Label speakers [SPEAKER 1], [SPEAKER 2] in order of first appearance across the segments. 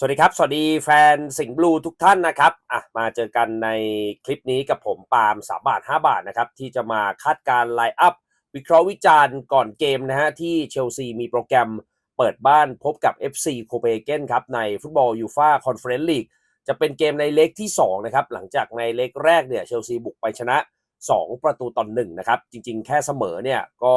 [SPEAKER 1] สวัสดีครับ สวัสดีแฟนสิงห์บลูทุกท่านนะครับอะมาเจอกันในคลิปนี้กับผมปาล์ม3บาท 5 บาทนะครับที่จะมาคาดการไลน์อัพ วิเคราะห์วิจารณ์ก่อนเกมนะฮะที่เชลซีมีโปรแกรมเปิดบ้านพบกับ FC โคเปเกนครับในฟุตบอลยูฟาคอนเฟอเรนซ์ลีกจะเป็นเกมในเล็กที่ 2 นะครับ หลังจากในเล็กแรกเนี่ยเชลซีบุกไปชนะ 2 ประตูต่อหนึ่งนะครับ จริง ๆ แค่เสมอเนี่ยก็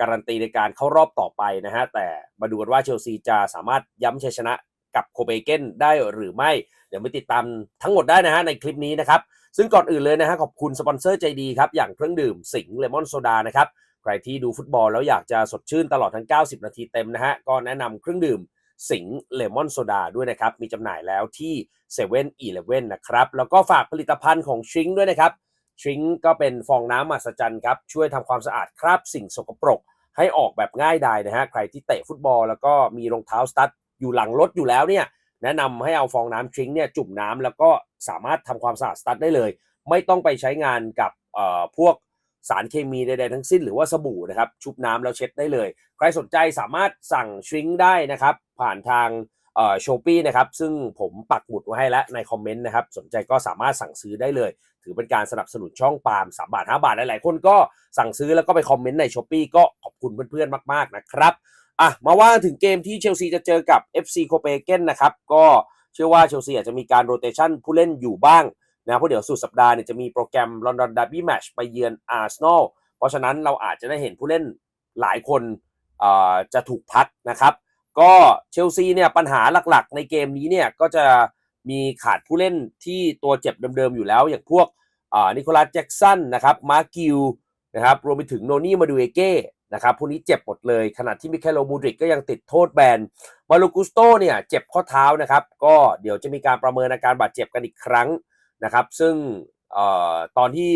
[SPEAKER 1] การันตีในการเข้ารอบต่อไปนะฮะแต่มาดูกันว่าเชลซีจะสามารถย้ำชัยชนะ กับโคเปเกนได้หรือไม่ เดี๋ยวไปติดตามทั้งหมดได้นะฮะในคลิปนี้นะครับ ซึ่งก่อนอื่นเลยนะฮะขอบคุณสปอนเซอร์ใจดีครับ อย่างเครื่องดื่มสิงห์เลมอนโซดานะครับ ใครที่ดูฟุตบอลแล้วอยากจะสดชื่นตลอดทั้ง 90 นาทีเต็มนะฮะก็แนะนำเครื่องดื่มสิงห์เลมอนโซดาด้วยนะครับ มีจำหน่ายแล้วที่7 e เ e ่ e อนะครับ แล้วก็ฝากผลิตภัณฑ์ของชิงด้วยนะครับชิงก็เป็นฟองน้ำมหัศจรรย์ครับ ช่วยทำความสะอาดคราบสิ่งสกปรก ให้ออกแบบง่ายดายนะฮะ ใครที่เตะฟุตบอลแล้วก็มีรองเท้าสตั๊ด อยู่หลังรถอยู่แล้วเนี่ยแนะนำให้เอาฟองน้ำทริงเนี่ยจุ่มน้ำแล้วก็สามารถทำความสะอาดสตั๊ดได้เลย ไม่ต้องไปใช้งานกับเอ่อพวกสารเคมีใดๆทั้งสิ้นหรือว่าสบู่นะครับ ชุบน้ำแล้วเช็ดได้เลย ใครสนใจสามารถสั่งทริงได้นะครับ ผ่านทางเอ่อโชปี้นะครับ ซึ่งผมปักหมุดไว้ให้แล้วในคอมเมนต์นะครับ สนใจก็สามารถสั่งซื้อได้เลย ถือเป็นการสนับสนุนช่องปาล์มสามบาทห้าบาทหลายๆคนก็สั่งซื้อแล้วก็ไปคอมเมนต์ในช้อปปีก็ขอบคุณเพื่อนๆมาก ๆนะครับอะมาว่าถึงเกมที่เชลซีจะเจอกับ FC โคเปเกนนะครับ ก็เชื่อว่าเชลซีอาจจะมีการโรเตชันผู้เล่นอยู่บ้างนะเพราะเดี๋ยวสุดสัปดาห์เนี่ยจะมีโปรแกรมลอนดอนด r ร์บี้แมชไปเยือนอาร์เซนอลเพราะฉะนั้นเราอาจจะได้เห็นผู้เล่นหลายคนจะถูกพักนะครับ ก็เชลซีเนี่ยปัญหาหลักๆ ในเกมนี้เนี่ยก็จะมีขาดผู้เล่นที่ตัวเจ็บเดิมๆอยู่แล้ว อย่างพวกนิโคลัสแจ็กสันนะครับมาร์กิวนะครับรวมไปถึงโนนี่มาดูเอเก้ นะครับพวกนี้เจ็บหมดเลยขณะที่มิเคโลมูดริกก็ยังติดโทษแบนมาลูกุสโตเนี่ยเจ็บข้อเท้านะครับ ก็เดี๋ยวจะมีการประเมินอาการบาดเจ็บกันอีกครั้งนะครับ ซึ่งออตอนที่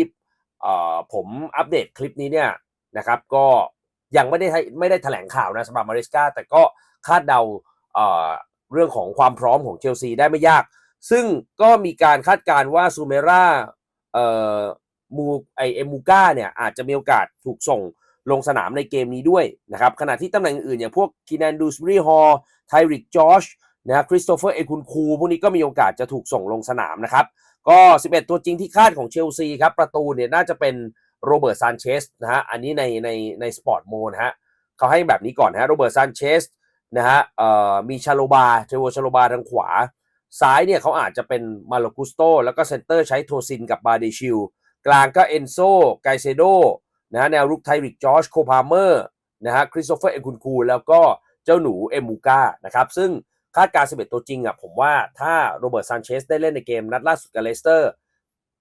[SPEAKER 1] ผมอัปเดตคลิปนี้เนี่ยนะครับ ก็ยังไม่ได้ไม่ได้แถลงข่าวนะสำหรับมาริสกาแต่ก็คาดเดาเเรื่องของความพร้อมของเชลซีได้ไม่ยาก ซึ่งก็มีการคาดการณ์ว่าซูเมราเอ่อมูไอเอมูก้าเนี่ยอาจจะมีโอกาสถูกส่ง ลงสนามในเกมนี้ด้วยนะครับขณะที่ตำแหน่งอื่นอย่างพวกคีนันดูสบรีฮอลไทริกจอชนะคริสโตเฟอร์เอคุนคูพวกนี้ก็มีโอกาสจะถูกส่งลงสนามนะครับ ก็ 11 ตัวจริงที่คาดของเชลซีครับ ประตูเนี่ยน่าจะเป็นโรเบิร์ตซานเชสนะฮะอันนี้ในในในสปอร์ตโมนะฮะเขาให้แบบนี้ก่อนนะฮะโรเบิร์ตซานเชสนะฮะเอ่อมีชาโลบาเทโวชาโลบาทางขวา ซ้ายเนี่ยเขาอาจจะเป็นมาโลกุสโต แล้วก็เซนเตอร์ใช้โทซินกับบาเดชิลกลางก็เอนโซไกเซโด นะแนวรุกไทริกจอร์จโคพาเมอร์นะฮะคริสโตเฟอร์เอคุนคูแล้วก็เจ้าหนูเอมูกานะครับซึ่งคาดการณ์11 ตัวจริงอะผมว่าถ้าโรเบิร์ตซานเชสได้เล่นในเกมนัดล่าสุดกับเลสเตอร์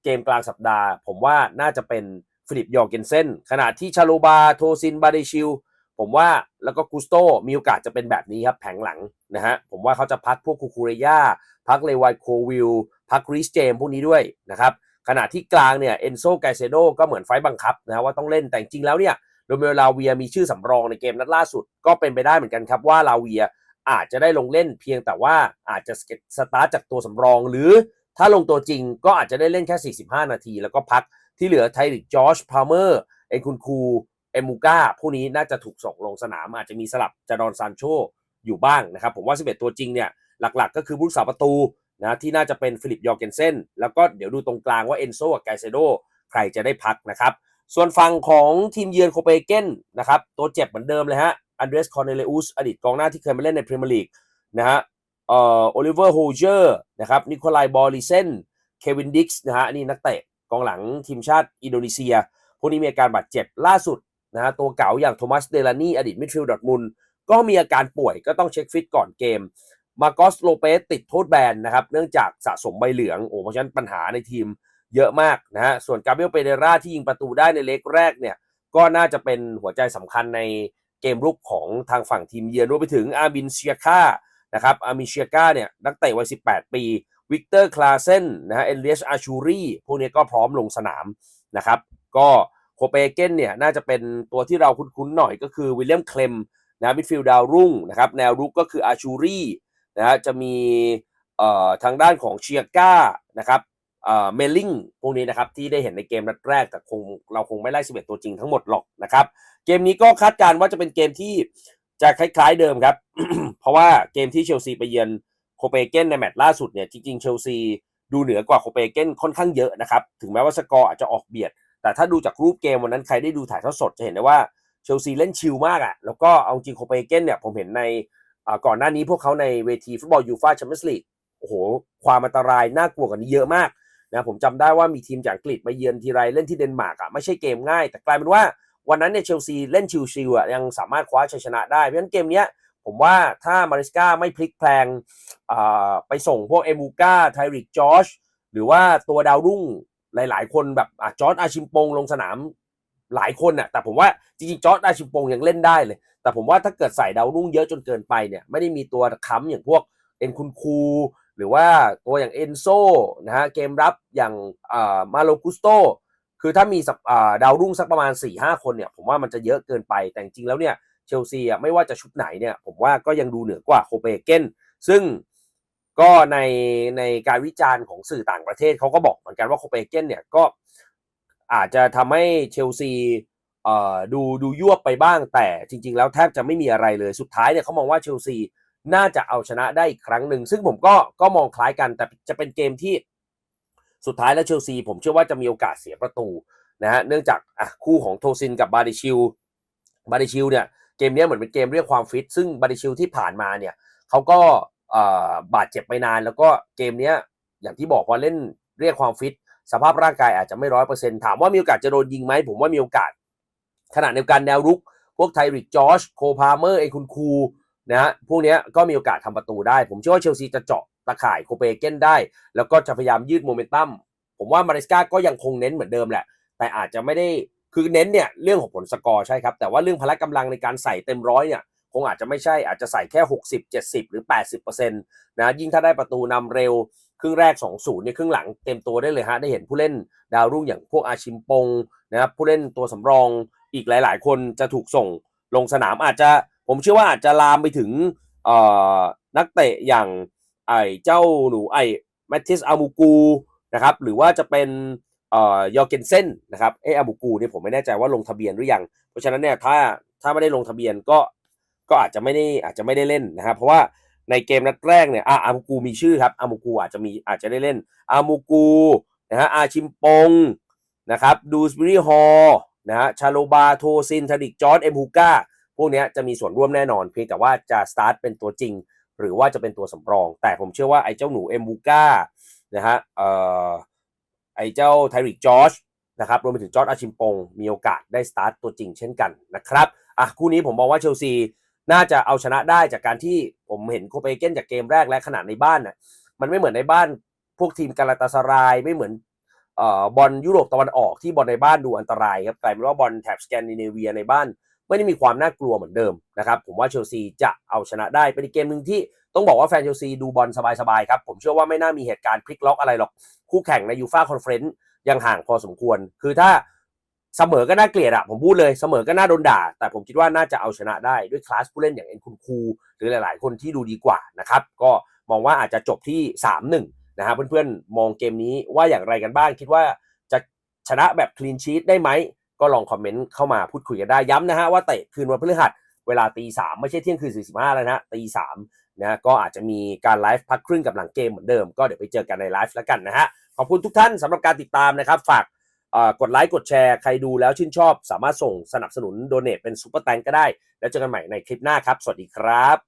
[SPEAKER 1] เกมกลางสัปดาห์ ผมว่าน่าจะเป็นฟิลิปยอร์เกนเซนขณะที่ชาโลบาโทซินบาเดชิลผมว่าแล้วก็กุสโตมีโอกาสจะเป็นแบบนี้ครับแผงหลังนะฮะผมว่าเขาจะพักพวกคูคูเรยาพักเลวายโควิลพักริสเจมพวกนี้ด้วยนะครับ ขณะที่กลางเนี่ยเอนโซไกเซโดก็เหมือนไฟบังคับนะว่าต้องเล่นแต่จริงแล้วเนี่ยโรเมโอลาเวียมีชื่อสำรองในเกมนัดล่าสุด ก็เป็นไปได้เหมือนกันครับว่าลาเวียอาจจะได้ลงเล่นเพียงแต่ว่าอาจจะสตาร์ทจากตัวสำรอง หรือถ้าลงตัวจริงก็อาจจะได้เล่นแค่ 45 นาที แล้วก็พักที่เหลือไทริกจอชพาเมอร์เอ็นคุณคูเอมูก้าผู้นี้น่าจะถูกส่งลงสนาม อาจจะมีสลับจารอนซานโชอยู่บ้างนะครับ ผมว่า 11 ตัวจริงเนี่ยหลักๆ ก็คือผู้สาประตู นะที่น่าจะเป็นฟิลิปยอร์เกนเซนแล้วก็เดี๋ยวดูตรงกลางว่าเอนโซกับไกเซโดใครจะได้พักนะครับ ส่วนฝั่งของทีมเยือนโคเปเกนนะครับตัวเจ็บเหมือนเดิมเลยฮะอันเดรสคอร์เนเลอุสอดีตกองหน้าที่เคยมาเล่นในพรีเมียร์ลีกนะฮะเอ่อโอลิเวอร์โฮเจอร์นะครับนิโคลายบอลิเซนเควินดิกส์นะฮะนี่นักเตะกองหลังทีมชาติอินโดนีเซีย พวกนี้มีอาการบาดเจ็บล่าสุดนะฮะตัวเก่าอย่างโทมัสเดลานีอดีตมิดฟิลด์ดอทมุนก็มีอาการป่วยก็ต้องเช็คฟิตก่อนเกม มาโกสโลเปสติดโทษแบนนะครับ เนื่องจากสะสมใบเหลือง โอ้เพราะฉะนั้นปัญหาในทีมเยอะมากนะฮะ ส่วนกาเบรียลเปเดราที่ยิงประตูได้ในเล็กแรกเนี่ย ก็น่าจะเป็นหัวใจสำคัญในเกมรุกของทางฝั่งทีมเยือนรวมไปถึงอาบินเชียก้านะครับอามิเชียก้าเนี่ยนักเตะวัย 18 ปี วิกเตอร์คลาเซนนะฮะเอเลียสอาชูรีพวกนี้ก็พร้อมลงสนามนะครับ ก็โคเปเกนเนี่ยน่าจะเป็นตัวที่เราคุ้นๆหน่อยก็คือวิลเลียมเคลมนะมิดฟิลด์ดาวรุ่งนะครับแนวรุกก็คืออาชูรี นะฮะจะมีเอ่อทางด้านของเชียก้านะครับเอ่อเมลลิงพวกนี้นะครับที่ได้เห็นในเกมนัดแรกแต่คงเราคงไม่ไล่11 ตัวจริงทั้งหมดหรอกนะครับเกมนี้ก็คาดการณ์ว่าจะเป็นเกมที่จะคล้ายๆเดิมครับ เพราะว่าเกมที่เชลซีไปเยือนโคเปนเกนในแมตช์ล่าสุดเนี่ยจริงๆเชลซีดูเหนือกว่าโคเปนเกนค่อนข้างเยอะนะครับถึงแม้ว่าสกอร์อาจจะออกเบียด แต่ถ้าดูจากรูปเกมวันนั้นใครได้ดูถ่ายทอดสดจะเห็นได้ว่าเชลซีเล่นชิลมากอะ่ะแล้วก็เอาจริงโคเปนเกนเนี่ยผมเห็นใน ก่อนหน้านี้พวกเขาในเวทีฟุตบอลยูฟ่าแชมเปี้ยนส์ลีกโอ้โห ความอันตรายน่ากลัวกว่านี้เยอะมากนะผมจำได้ว่ามีทีมจากอังกฤษมาเยือนทีไรเล่นที่เดนมาร์กอะไม่ใช่เกมง่าย แต่กลายเป็นว่าวันนั้นเนี่ยเชลซีเล่นชิลๆอะยังสามารถคว้าชัยชนะได้เพราะฉะนั้นเกมเนี้ยผมว่าถ้ามาริสกาไม่พลิกแพลงอ่าไปส่งพวกเอมูกาไทริกจอชหรือว่าตัวดาวรุ่งหลาย ๆ คนแบบจอร์ดอาชิมปงลงสนาม หลายคนน่ะแต่ผมว่าจริงๆจอร์ดอาชิปงยังเล่นได้เลย แต่ผมว่าถ้าเกิดใส่ดาวรุ่งเยอะจนเกินไปเนี่ยไม่ได้มีตัวค้ำอย่างพวกเอ็นคุณคูหรือว่าตัวอย่างเอนโซนะฮะเกมรับอย่างอ่ามาโลกุสโตคือถ้ามีสักดาวรุ่งสักประมาณ4ี่ห้าคนเนี่ยผมว่ามันจะเยอะเกินไปแต่จริงๆแล้วเนี่ยเชลซีอะไม่ว่าจะชุดไหนเนี่ยผมว่าก็ยังดูเหนือกว่าโคเปนเกนซึ่งก็ในในการวิจารณ์ของสื่อต่างประเทศเขาก็บอกเหมือนกันว่าโคเปนเฮเกนเนี่ยก็ อาจจะทำให้เชลซีดูดูยวไปบ้าง แต่จริง ๆ แล้วแทบจะไม่มีอะไรเลยสุดท้ายเนี่ยเขามองว่าเชลซีน่าจะเอาชนะได้อีกครั้งหนึ่ง ซึ่งผมก็ก็มองคล้ายกัน แต่จะเป็นเกมที่สุดท้ายแล้วเชลซีผมเชื่อว่าจะมีโอกาสเสียประตูนะฮะเนื่องจากอะคู่ของโทซินกับบาดิชิลบาดิชิลเนี่ยเกมนี้เหมือนเป็นเกมเรียกความฟิต ซึ่งบาดิชิลที่ผ่านมาเนี่ยเขาก็บาดเจ็บไปนาน แล้วก็เกมนี้อย่างที่บอกว่าเล่นเรียกความฟิต สภาพร่างกายอาจจะไม่ร้อยเปอร์เซ็นต์ถามว่ามีโอกาสจะโดนยิงไหมผมว่ามีโอกาส ขณะเดียวกันแนวรุก พวกไทริกจอชโคพาเมอร์เอคุณคูนะฮะพวกนี้ก็มีโอกาสทำประตูได้ ผมเชื่อว่าเชลซีจะเจาะตะข่ายโคเปเกนได้ แล้วก็จะพยายามยืดโมเมนตัมผมว่ามาริสกาก็ยังคงเน้นเหมือนเดิมแหละ แต่อาจจะไม่ได้คือเน้นเนี่ยเรื่องของผลสกอร์ใช่ครับ แต่ว่าเรื่องพละกำลังในการใส่เต็มร้อยเนี่ยคงอาจจะไม่ใช่อาจจะใส่แค่ 60 70 หรือ 80%นะยิ่งถ้าได้ประตูนำเร็ว ครึ่งแรก 2-0เนี่ยครึ่งหลังเต็มตัวได้เลยฮะได้เห็นผู้เล่นดาวรุ่งอย่างพวกอาชิมปงนะครับผู้เล่นตัวสำรองอีกหลาย ๆ คนจะถูกส่งลงสนามอาจจะผมเชื่อว่าอาจจะลามไปถึงนักเตะอย่างไอ้เจ้าหนูไอ้แมทธิสอามูกูนะครับหรือว่าจะเป็นยอเกนเซนนะครับเอออาบูกูเนี่ยผมไม่แน่ใจว่าลงทะเบียนหรือยัง เพราะฉะนั้นเนี่ยถ้าถ้าไม่ได้ลงทะเบียนก็ก็อาจจะไม่ได้อาจจะไม่ได้เล่นนะครับเพราะว่า ในเกมนัดแรกเนี่ยอามูกูมีชื่อครับอามูกูอาจจะมีอาจจะได้เล่นอามูกูนะฮะอาชิมปงนะครับดูสบิริฮอนะฮะชาโลบาโทซินทดิกจอร์ดเอ็มฮูก้าพวกนี้จะมีส่วนร่วมแน่นอน เพียงแต่ว่าจะสตาร์ทเป็นตัวจริง หรือว่าจะเป็นตัวสำรอง แต่ผมเชื่อว่าไอ้เจ้าหนูเอ็มบูก้านะฮะเอ่อไอ้เจ้าไทริกจอร์จนะครับรวมไปถึงจอร์จอาชิมปง มีโอกาสได้สตาร์ทตัวจริงเช่นกันนะครับอะคู่นี้ผมมองว่าเชลซี น่าจะเอาชนะได้จากการที่ผมเห็นโคเปนเฮเกนจากเกมแรกและขนาดในบ้านน่ะมันไม่เหมือนในบ้านพวกทีมกาลาตาสรายไม่เหมือนเอ่อบอลยุโรปตะวันออกที่บอลในบ้านดูอันตรายครับกลายเป็นว่าบอลแถบสแกนดิเนเวียในบ้านไม่ได้มีความน่ากลัวเหมือนเดิมนะครับผมว่าเชลซีจะเอาชนะได้เป็นเกมหนึ่งที่ต้องบอกว่าแฟนเชลซีดูบอลสบายๆครับผมเชื่อว่าไม่น่ามีเหตุการณ์พลิกล็อกอะไรหรอกคู่แข่งในยูฟ่าคอนเฟรนซ์ยังห่างพอสมควร คือถ้า เสมอก็น่าเกลียดอะผมพูดเลยเสมอก็น่าโดนด่า แต่ผมคิดว่าน่าจะเอาชนะได้ด้วยคลาสผู้เล่นอย่างเอ็นคุณคูหรือหลาย ๆ คนที่ดูดีกว่านะครับก็มองว่าอาจจะจบที่ 3-1นะฮะเพื่อนๆ มองเกมนี้ว่าอย่างไรกันบ้าง คิดว่าจะชนะแบบคลีนชีตได้ไหม ก็ลองคอมเมนต์เข้ามาพูดคุยกันได้ย้ำนะฮะว่าเตะคืนวันพฤหัสเวลาตีสามไม่ใช่เที่ยงคืนสี่สิบห้าแล้วนะตีสามนะก็อาจจะมีการไลฟ์พักครึ่งกับหลังเกมเหมือนเดิม ก็เดี๋ยวไปเจอกันในไลฟ์แล้วกันนะฮะ ขอบคุณทุกท่านสำหรับการติดตามนะครับ ฝาก กดไลค์กดแชร์ใครดูแล้วชื่นชอบ สามารถส่งสนับสนุนโดเนทเป็นซุปเปอร์แตงก็ได้ แล้วเจอกันใหม่ในคลิปหน้าครับ สวัสดีครับ